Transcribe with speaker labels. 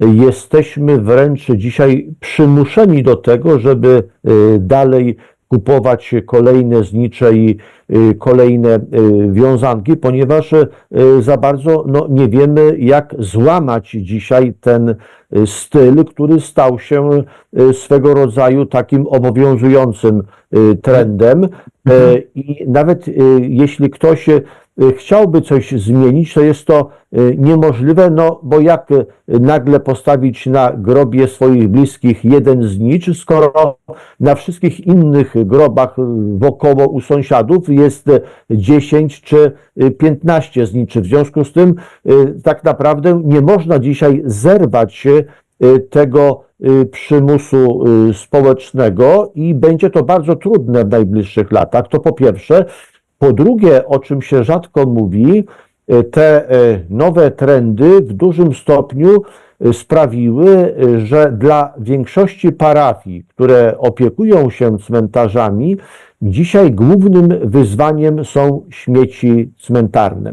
Speaker 1: jesteśmy wręcz dzisiaj przymuszeni do tego, żeby y, dalej kupować kolejne znicze i y, kolejne y, wiązanki, ponieważ za bardzo no, nie wiemy, jak złamać dzisiaj ten styl, który stał się swego rodzaju takim obowiązującym trendem. E, I nawet jeśli ktoś chciałby coś zmienić, to jest to y, niemożliwe, no bo jak y, nagle postawić na grobie swoich bliskich jeden znicz, skoro na wszystkich innych grobach y, wokoło u sąsiadów jest y, 10 czy y, 15 zniczy. W związku z tym y, tak naprawdę nie można dzisiaj zerwać y, tego y, przymusu y, społecznego i będzie to bardzo trudne w najbliższych latach. To po pierwsze. Po drugie, o czym się rzadko mówi, y, te y, nowe trendy w dużym stopniu y, sprawiły, że dla większości parafii, które opiekują się cmentarzami, dzisiaj głównym wyzwaniem są śmieci cmentarne.